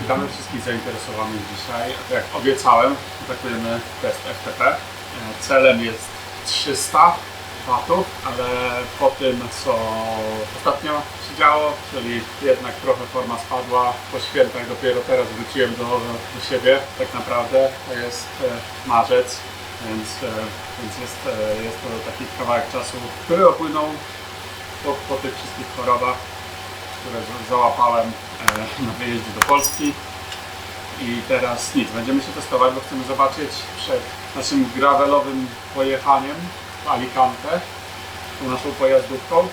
Witamy wszystkich zainteresowanych dzisiaj. Jak obiecałem, atakujemy test FTP. Celem jest 300 watów, ale po tym co ostatnio się działo, czyli jednak trochę forma spadła, po świętach dopiero teraz wróciłem do, do siebie tak naprawdę. To jest e, marzec, więc, e, więc jest, e, jest to taki kawałek czasu, który opłynął po, po tych wszystkich chorobach które za- załapałem na wyjeździe do Polski. I teraz nic, będziemy się testować, bo chcemy zobaczyć przed naszym gravelowym pojechaniem Alicante, tą naszą pojazdówką, e,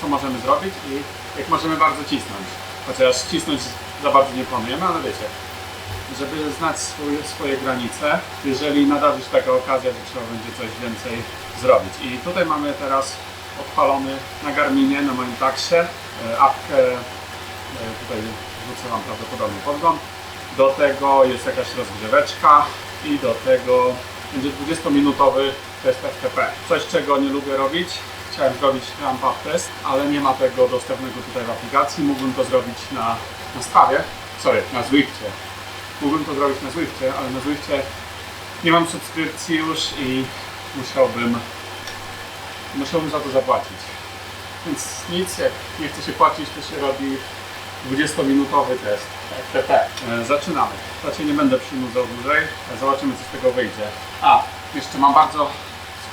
co możemy zrobić i jak możemy bardzo cisnąć. Chociaż cisnąć za bardzo nie planujemy, ale wiecie, żeby znać swoje, swoje granice, jeżeli nadarzy się taka okazja, że trzeba będzie coś więcej zrobić. I tutaj mamy teraz odpalony na Garminie, na moim taksie, e, apkę, e, tutaj wrzucę Wam prawdopodobnie podgląd. Do tego jest jakaś rozgrzeweczka i do tego będzie 20-minutowy test FTP. Coś, czego nie lubię robić. Chciałem zrobić ramp up test, ale nie ma tego dostępnego tutaj w aplikacji. Mógłbym to zrobić na, na Strawie, sorry, na Zwiftie. Mógłbym to zrobić na Zwiftie, ale na Zwiftie nie mam subskrypcji już i musiałbym musiałbym za to zapłacić. Więc nic, jak nie chce się płacić, to się robi 20-minutowy test FTP. E, Zaczynamy. Raczej nie będę przynudzał dłużej. Zobaczymy, co z tego wyjdzie. A, jeszcze mam bardzo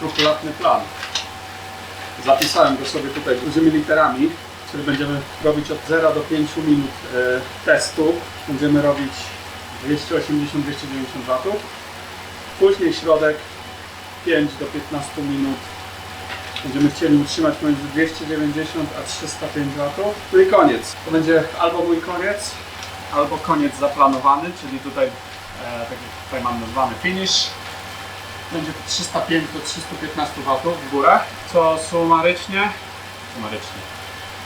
skrupulatny plan. Zapisałem go sobie tutaj dużymi literami, czyli będziemy robić od 0 do 5 minut e, testu. Będziemy robić 280-290 watów. Później środek 5 do 15 minut Będziemy chcieli utrzymać pomiędzy 290 a 305 watów. No i koniec. To będzie albo mój koniec, albo koniec zaplanowany, czyli tutaj, e, tak jak tutaj mam nazwany finish. Będzie to 305 do 315 watów w górę, co sumarycznie, sumarycznie,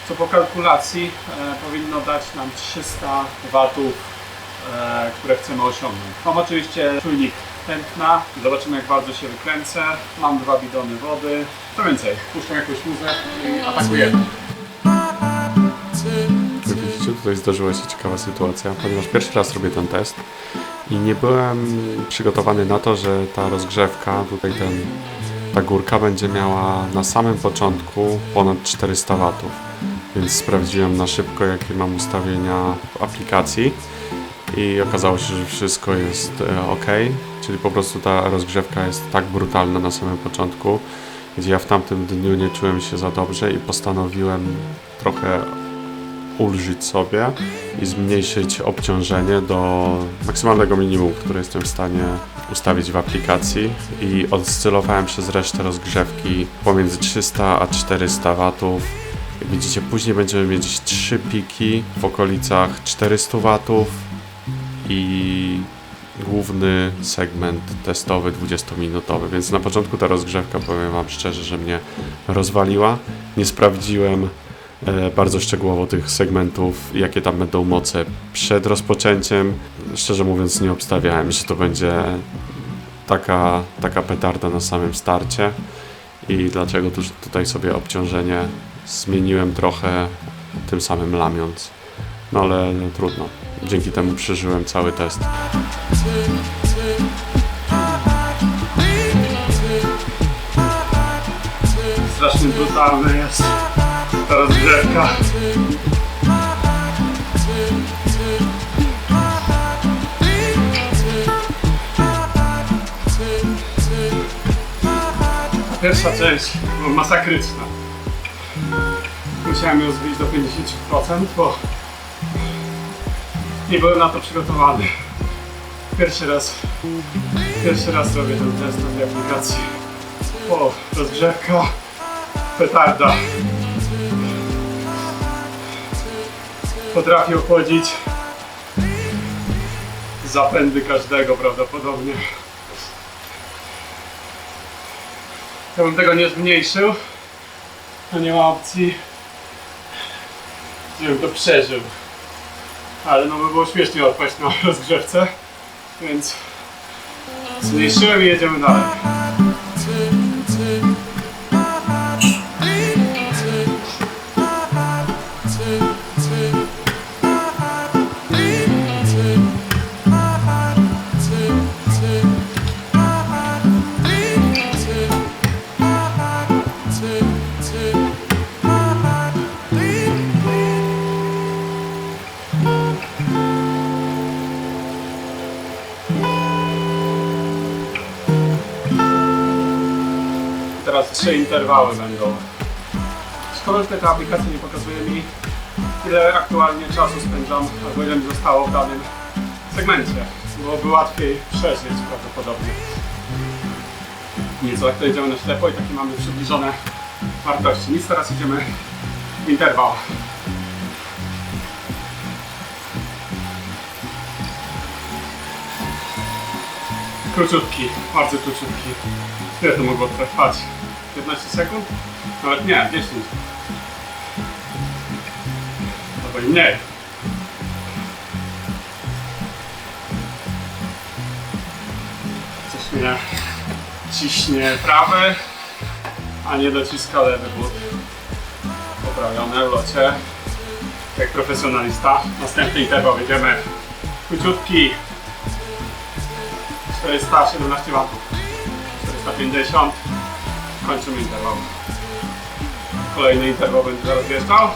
co po kalkulacji e, powinno dać nam 300 watów e, które chcemy osiągnąć. Mam oczywiście czujnik tętna, zobaczymy jak bardzo się wykręcę. Mam dwa bidony wody. Co więcej, puszczam jakąś muzę i atakujemy. Jak widzicie, tutaj zdarzyła się ciekawa sytuacja, ponieważ pierwszy raz robię ten test i nie byłem przygotowany na to, że ta rozgrzewka, tutaj ten, ta górka będzie miała na samym początku ponad 400 watów. Więc sprawdziłem na szybko, jakie mam ustawienia w aplikacji. I okazało się, że wszystko jest e, ok, czyli po prostu ta rozgrzewka jest tak brutalna na samym początku, gdzie ja w tamtym dniu nie czułem się za dobrze i postanowiłem trochę ulżyć sobie i zmniejszyć obciążenie do maksymalnego minimum, które jestem w stanie ustawić w aplikacji i oscylowałem przez resztę rozgrzewki pomiędzy 300 a 400 watów. Jak widzicie, później będziemy mieć trzy piki w okolicach 400 watów i główny segment testowy 20-minutowy, więc na początku ta rozgrzewka, powiem Wam szczerze, że mnie rozwaliła. Nie sprawdziłem bardzo szczegółowo tych segmentów, jakie tam będą moce przed rozpoczęciem. Szczerze mówiąc, nie obstawiałem, że to będzie taka, taka petarda na samym starcie i dlaczego tu, tutaj sobie obciążenie zmieniłem trochę, tym samym lamiąc. No ale trudno. Dzięki temu przeżyłem cały test. Strasznie brutalne jest ta rozgrzewka. Pierwsza część była masakryczna. Musiałem ją zbić do 50%, bo nie byłem na to przygotowany. Pierwszy raz, pierwszy raz robię ten test na tej aplikacji. O, rozgrzewka, petarda. Potrafi ochłodzić zapędy każdego prawdopodobnie. Ja bym tego nie zmniejszył, to nie ma opcji, żebym to przeżył. ale no by było śmiesznie odpaść na rozgrzewce, więc zmniejszyłem i jedziemy dalej. Trzy interwały będą. Szkoda, że taka aplikacja nie pokazuje mi, ile aktualnie czasu spędzam, albo ile mi zostało w danym segmencie. Byłoby łatwiej przeżyć prawdopodobnie. Nieco jak to jedziemy na ślepo i takie mamy przybliżone wartości. Nic, teraz idziemy w interwał. Króciutki, bardzo króciutki. Ile to mogło trwać? 15 sekund? Nawet nie, 10. Albo i mniej. Coś mnie ciśnie prawy, a nie dociska lewy but. Poprawione w locie. Jak profesjonalista. Następny interwał jedziemy króciutki. 417 W. 450. Kończymy interwał. Kolejny interwał będzie zaraz wjeżdżał.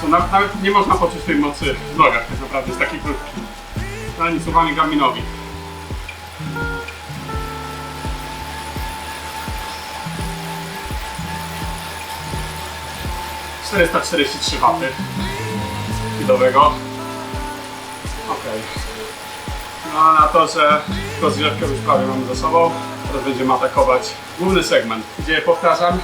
Są na- Nawet nie można poczuć tej mocy w nogach, tak naprawdę jest taki krótki. Ale nic, ufamy Garminowi. Czterysta czterdzieści trzy waty widowego. Okej. No a na to, że rozgrzewkę już prawie mamy za sobą, teraz będziemy atakować główny segment, gdzie powtarzam,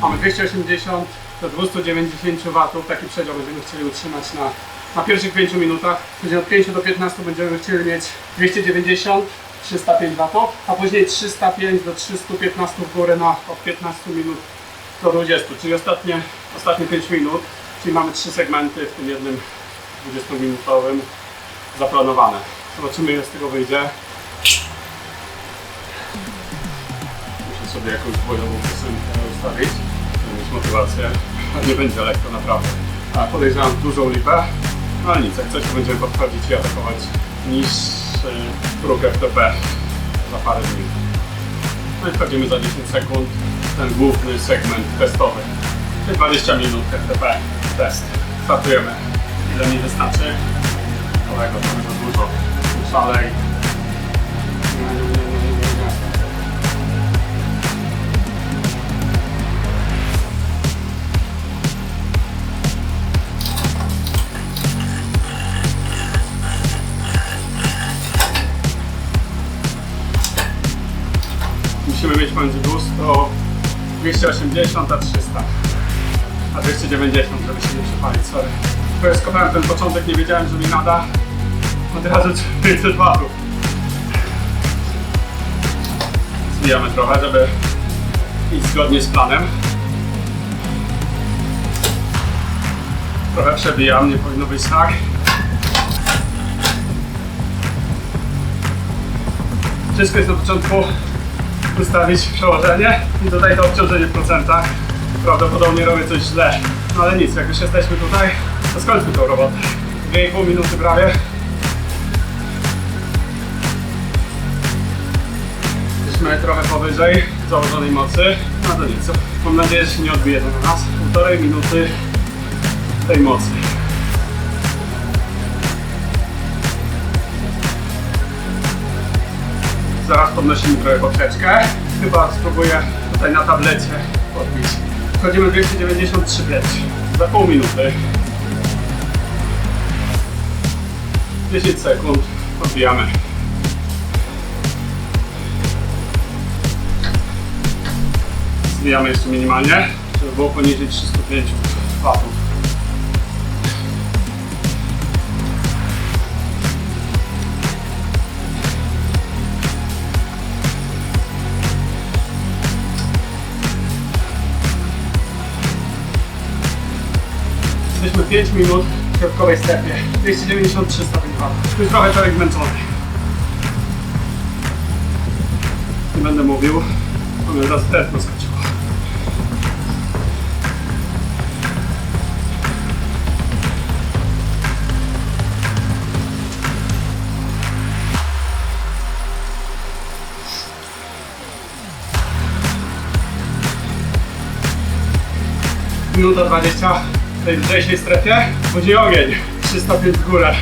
mamy 280 do 290 W, taki przedział będziemy chcieli utrzymać na, na pierwszych 5 minutach, później od 5 do 15 będziemy chcieli mieć 290 305 W, a później 305 do 315 w górę na od 15 minut do 20, czyli ostatnie, ostatnie 5 minut, czyli mamy trzy segmenty, w tym jednym 20-minutowym zaplanowane. Zobaczymy ile z tego wyjdzie. Sobie jakąś bojową piosenkę ustawić, mieć motywację. Nie będzie lekko naprawdę. A podejrzewam dużą lipę, no ale nic, jak coś będziemy podchodzić i atakować niższy próg FTP za parę dni. No i wchodzimy za 10 sekund ten główny segment testowy. Czyli 20 minut FTP test. Startujemy. Ile mi wystarczy? Kolego, to dużo. Szalej. 280 a 300. A 290, żeby się nie przepalić, sorry. Tylko skopałem ten początek, nie wiedziałem, że mi nada. Od razu 500 watów. Zbijamy trochę, żeby iść zgodnie z planem. Trochę przebijam, nie powinno być tak. Wszystko jest na początku ustawić przełożenie i tutaj to obciążenie w procentach. Prawdopodobnie robię coś źle. No ale nic, jak już jesteśmy tutaj, to skończmy tą robotę. 2,5 minuty prawie. Jesteśmy trochę powyżej założonej mocy. No to nic. Mam nadzieję, że się nie odbije to na nas. Półtorej minuty tej mocy. Podnosimy trochę poprzeczkę. Chyba spróbuję tutaj na tablecie podbić. Wchodzimy 293 pięć. Za pół minuty. 10 sekund. Odbijamy. Zbijamy jeszcze minimalnie, żeby było poniżej 305 watów. 5 minut środkowej strefie. 290 305 W. Już trochę człowiek zmęczony. Nie będę mówił, bo od razu tętno. Minuta 20 w tej lżejszej strefie. Będzie ogień. 305 w górę.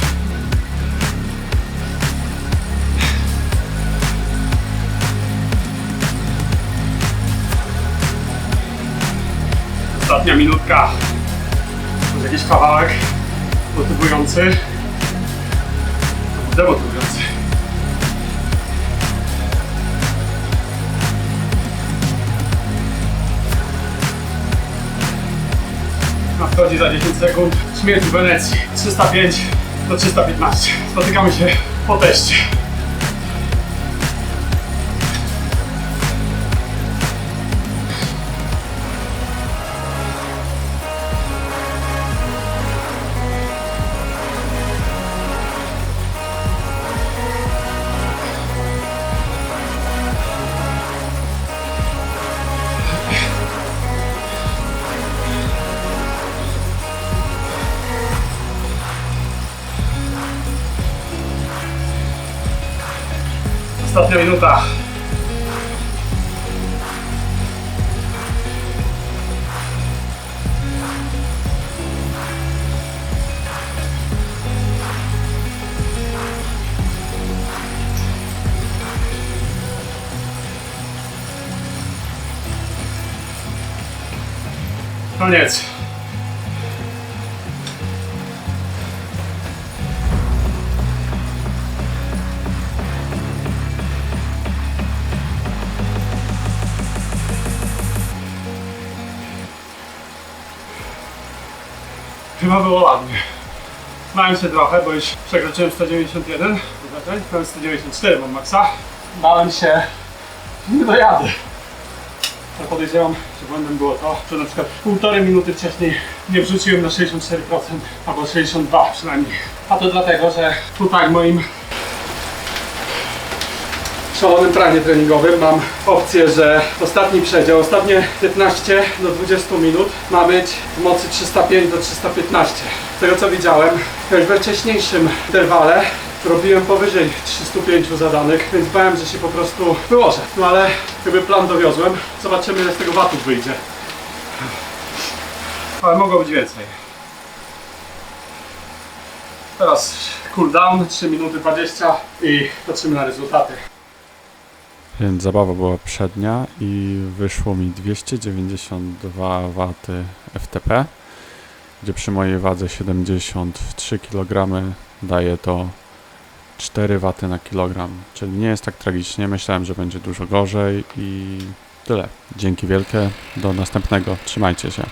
Ostatnia minutka. Może jakiś kawałek motywujący. Demotywujący. Nadchodzi za 10 sekund. Śmierć w Wenecji. 305 do 315. Spotykamy się po teście. Ostatnia minuta. Koniec. Chyba było ładnie. Bałem się trochę, bo już przekroczyłem 191, poczekaj, to 194 mam maksa. Bałem się, nie dojadę. Ale podejrzewam, że błędem było to, że na przykład półtorej minuty wcześniej nie wrzuciłem na 64%, albo 62 przynajmniej. A to dlatego, że tutaj w moim szalonym planie treningowym mam opcję, że ostatni przedział, ostatnie 15 do 20 minut ma być w mocy 305 do 315. Z tego co widziałem, już we wcześniejszym interwale robiłem powyżej 305 zadanych, więc bałem, że się po prostu wyłożę. No ale jakby plan dowiozłem, zobaczymy ile z tego watów wyjdzie. Ale mogło być więcej. Teraz cooldown 3 minuty 20 i patrzymy na rezultaty. Więc zabawa była przednia i wyszło mi 292 W FTP, gdzie przy mojej wadze 73 kg daje to 4 W na kilogram, czyli nie jest tak tragicznie. Myślałem, że będzie dużo gorzej i tyle. Dzięki wielkie, do następnego. Trzymajcie się.